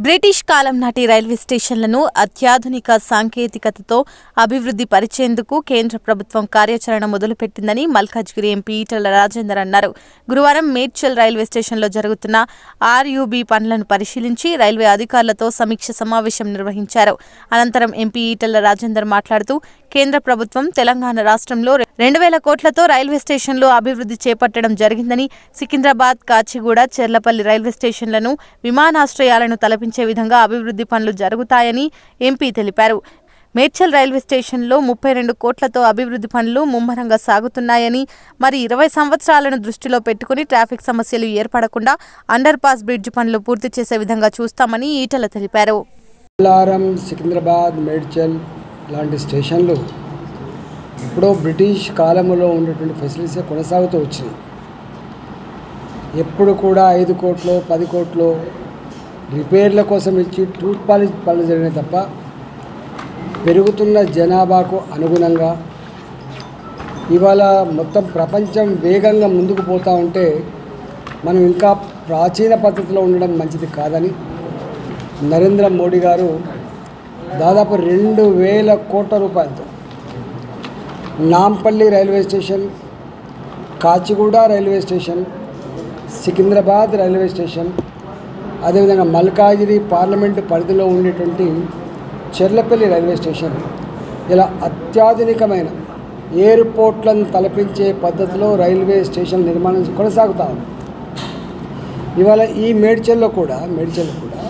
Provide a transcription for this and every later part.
British కాలం నాటి railway స్టేషన్లను అత్యాధునిక సాంకేతికతతో అభివృద్ధి పరిచేందుకు కేంద్ర ప్రభుత్వం కార్యాచరణ మొదలుపెట్టిందని మల్కాజ్గిరి ఎంపీ ఈటల రాజేందర్ అన్నారు. గురువారం మేడ్చల్ రైల్వే స్టేషన్లో జరుగుతున్న ఆర్యూబీ పనులను పరిశీలించి రైల్వే అధికారులతో సమీక్ష సమావేశం నిర్వహించారు. అనంతరం ఎంపీ ఈటల రాజేందర్ మాట్లాడుతూ కేంద్ర ప్రభుత్వం తెలంగాణ రాష్ట్రంలో రెండు వేల కోట్లతో రైల్వే స్టేషన్లు అభివృద్ధి చేపట్టడం జరిగిందని సికింద్రాబాద్ కాచిగూడ చెర్లపల్లి రైల్వే స్టేషన్లను విమానాశ్రయాలను తలపించే విధంగా అభివృద్ధి పనులు జరుగుతాయని ఎంపీ తెలిపారు. మేడ్చల్ రైల్వే స్టేషన్లో ముప్పై రెండు కోట్లతో అభివృద్ధి పనులు ముమ్మరంగా సాగుతున్నాయని మరి ఇరవై సంవత్సరాలను దృష్టిలో పెట్టుకుని ట్రాఫిక్ సమస్యలు ఏర్పడకుండా అండర్ పాస్ బ్రిడ్జ్ పనులు పూర్తి చేసే విధంగా చూస్తామని ఈటల తెలిపారు. సికింద్రాబాద్ మేడ్చల్ లాంటి స్టేషన్లు ఎప్పుడో బ్రిటిష్ కాలంలో ఉన్నటువంటి ఫెసిలిటీస్ కొనసాగుతూ వచ్చినాయి. ఎప్పుడు కూడా ఐదు కోట్లు పది కోట్లు రిపేర్ల కోసం ఇచ్చి టూత్ పాలిష్ పనులు జరిగినాయి తప్ప పెరుగుతున్న జనాభాకు అనుగుణంగా ఇవాళ మొత్తం ప్రపంచం వేగంగా ముందుకు పోతూ ఉంటే మనం ఇంకా ప్రాచీన పద్ధతిలో ఉండడం మంచిది కాదని నరేంద్ర మోడీ గారు దాదాపు రెండు వేల కోట్ల రూపాయలతో Nampally railway station Kacheguda railway station Secunderabad railway station అదేవిధంగా మల్కాజిరి పార్లమెంటు పరిధిలో ఉండేటువంటి చెర్లపల్లి రైల్వే స్టేషన్. ఇలా అత్యాధునికమైన ఎయిర్పోర్ట్లను తలపించే పద్ధతిలో రైల్వే స్టేషన్ నిర్మాణం కొనసాగుతా ఉంది. ఇవాళ ఈ మేడ్చల్లో కూడా మేడ్చల్లో కూడా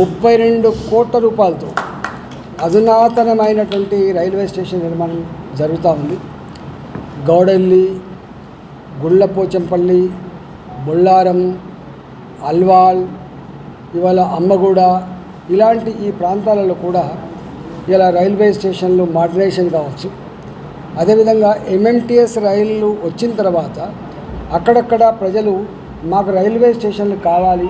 ముప్పై రెండు కోట్ల రూపాయలతో అధునాతనమైనటువంటి రైల్వే స్టేషన్ నిర్మాణం జరుగుతూ ఉంది. గౌడల్లి గుళ్ళపోచంపల్లి బొల్లారం అల్వాల్ ఇవాళ అమ్మగూడ ఇలాంటి ఈ ప్రాంతాలలో కూడా ఇలా రైల్వే స్టేషన్లు మోడర్నైజేషన్ కావచ్చు. అదేవిధంగా ఎంఎంటీఎస్ రైళ్ళు వచ్చిన తర్వాత అక్కడక్కడ ప్రజలు మాకు రైల్వే స్టేషన్లు కావాలి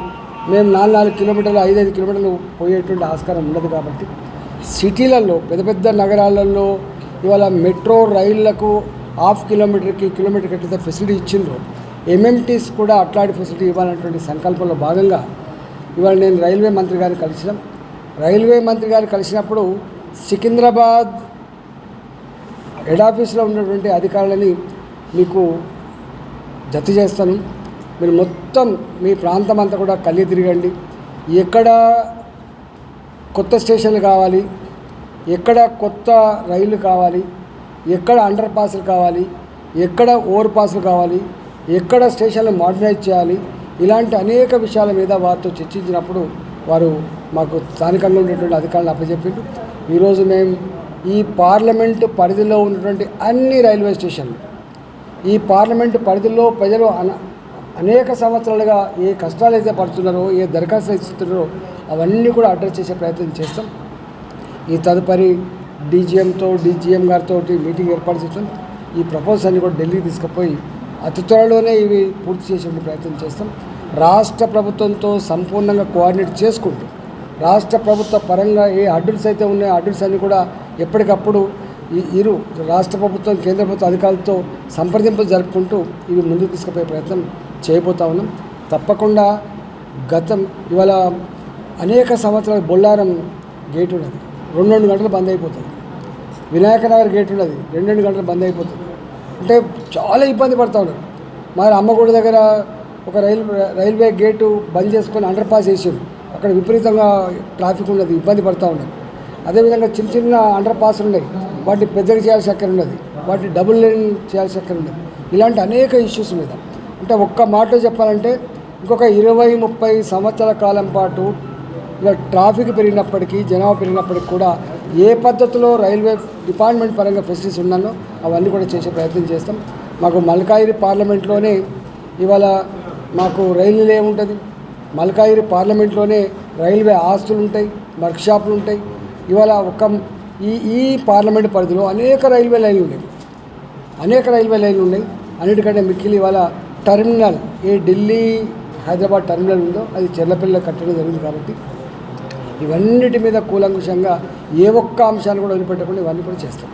మేము నాలుగు నాలుగు కిలోమీటర్లు ఐదైదు కిలోమీటర్లు పోయేటువంటి ఆస్కారం ఉండదు కాబట్టి సిటీలలో పెద్ద పెద్ద నగరాలలో ఇవాళ మెట్రో రైళ్ళకు హాఫ్ కిలోమీటర్కి కిలోమీటర్కి ఎట్లయితే ఫెసిలిటీ ఇచ్చిండ్రు. ఎంఎంటీస్ కూడా అట్లాంటి ఫెసిలిటీ ఇవ్వాలన్నటువంటి సంకల్పంలో భాగంగా ఇవాళ నేను రైల్వే మంత్రి గారిని కలిసినాం. రైల్వే మంత్రి గారు కలిసినప్పుడు సికింద్రాబాద్ హెడ్ ఆఫీస్లో ఉన్నటువంటి అధికారులని మీకు జత చేస్తాను. మీరు మొత్తం మీ ప్రాంతం అంతా కూడా కలిగి తిరగండి. ఎక్కడ కొత్త స్టేషన్లు కావాలి ఎక్కడ కొత్త రైళ్ళు కావాలి ఎక్కడ అండర్ పాస్లు కావాలి ఎక్కడ ఓవర్ పాస్లు కావాలి ఎక్కడ స్టేషన్లు మోడర్నైజ్ చేయాలి ఇలాంటి అనేక విషయాల మీద వారితో చర్చించినప్పుడు వారు మాకు స్థానికంగా ఉండేటువంటి అధికారులు అప్పచెప్పిండు ఈరోజు మేము ఈ పార్లమెంటు పరిధిలో ఉన్నటువంటి అన్ని రైల్వే స్టేషన్లు ఈ పార్లమెంటు పరిధిలో ప్రజలు అన అనేక సంవత్సరాలుగా ఏ కష్టాలు అయితే పడుతున్నారో ఏ దరఖాస్తులు ఇస్తున్నారో అవన్నీ కూడా అడ్రస్ చేసే ప్రయత్నం చేస్తాం. ఈ తదుపరి డీజీఎంతో డీజీఎం గారితో మీటింగ్ ఏర్పాటు చేస్తాం. ఈ ప్రపోజల్స్ అన్ని కూడా ఢిల్లీకి తీసుకుపోయి అతి త్వరలోనే ఇవి పూర్తి చేసే ప్రయత్నం చేస్తాం. రాష్ట్ర ప్రభుత్వంతో సంపూర్ణంగా కోఆర్డినేట్ చేసుకుంటూ రాష్ట్ర ప్రభుత్వ పరంగా ఏ అడ్డుల్స్ అయితే ఉన్నాయో అడ్డుల్స్ అన్ని కూడా ఎప్పటికప్పుడు ఈ ఇరు రాష్ట్ర ప్రభుత్వం కేంద్ర ప్రభుత్వ అధికారులతో సంప్రదింపులు జరుపుకుంటూ ఇవి ముందుకు తీసుకుపోయే ప్రయత్నం చేయబోతా ఉన్నాం. తప్పకుండా గతం ఇవాళ అనేక సంవత్సరాల బొల్లారం గేట్ ఉన్నది. రెండు రెండు గంటలు బంద్ అయిపోతుంది. వినాయక నగర్ గేట్ ఉన్నది. రెండు రెండు గంటలు బంద్ అయిపోతుంది. అంటే చాలా ఇబ్బంది పడతా ఉన్నారు. మరి అమ్మగూడ దగ్గర ఒక రైల్ రైల్వే గేటు బంద్ చేసుకొని అండర్ పాస్ చేసారు అక్కడ విపరీతంగా ట్రాఫిక్ ఉన్నది ఇబ్బంది పడతా ఉన్నారు. అదేవిధంగా చిన్న చిన్న అండర్ పాస్లు ఉన్నాయి. వాటిని పెద్దగా చేయాల్సి అక్కడ ఉన్నది. వాటిని డబుల్ లైన్ చేయాల్సి అక్కడ ఉన్నది. ఇలాంటి అనేక ఇష్యూస్ మీద అంటే ఒక్క మాటలో చెప్పాలంటే ఇంకొక ఇరవై ముప్పై సంవత్సరాల కాలం పాటు ఇలా ట్రాఫిక్ పెరిగినప్పటికీ జనాభా పెరిగినప్పటికీ కూడా ఏ పద్ధతిలో రైల్వే డిపార్ట్మెంట్ పరంగా ఫెసిలిటీస్ ఉన్నానో అవన్నీ కూడా చేసే ప్రయత్నం చేస్తాం. మాకు మల్కాయిరి పార్లమెంట్లోనే ఇవాళ మాకు రైలు ఏముంటుంది మల్కాయిరి పార్లమెంట్లోనే రైల్వే ఆస్తులు ఉంటాయి వర్క్ షాపులు ఉంటాయి. ఇవాళ ఒక ఈ ఈ పార్లమెంట్ పరిధిలో అనేక రైల్వే లైన్లు ఉన్నాయి. అనేక రైల్వే లైన్లు ఉన్నాయి. అన్నిటికంటే మిక్కిలి ఇవాళ టర్మినల్ ఏ ఢిల్లీ హైదరాబాద్ టర్మినల్ ఉందో అది చెర్లపల్లిలో కట్టడం జరిగింది కాబట్టి ఇవన్నిటి మీద కూలంకుషంగా ఏ ఒక్క అంశాన్ని కూడా వదిలిపెట్టకుండా ఇవన్నీ కూడా చేస్తాం.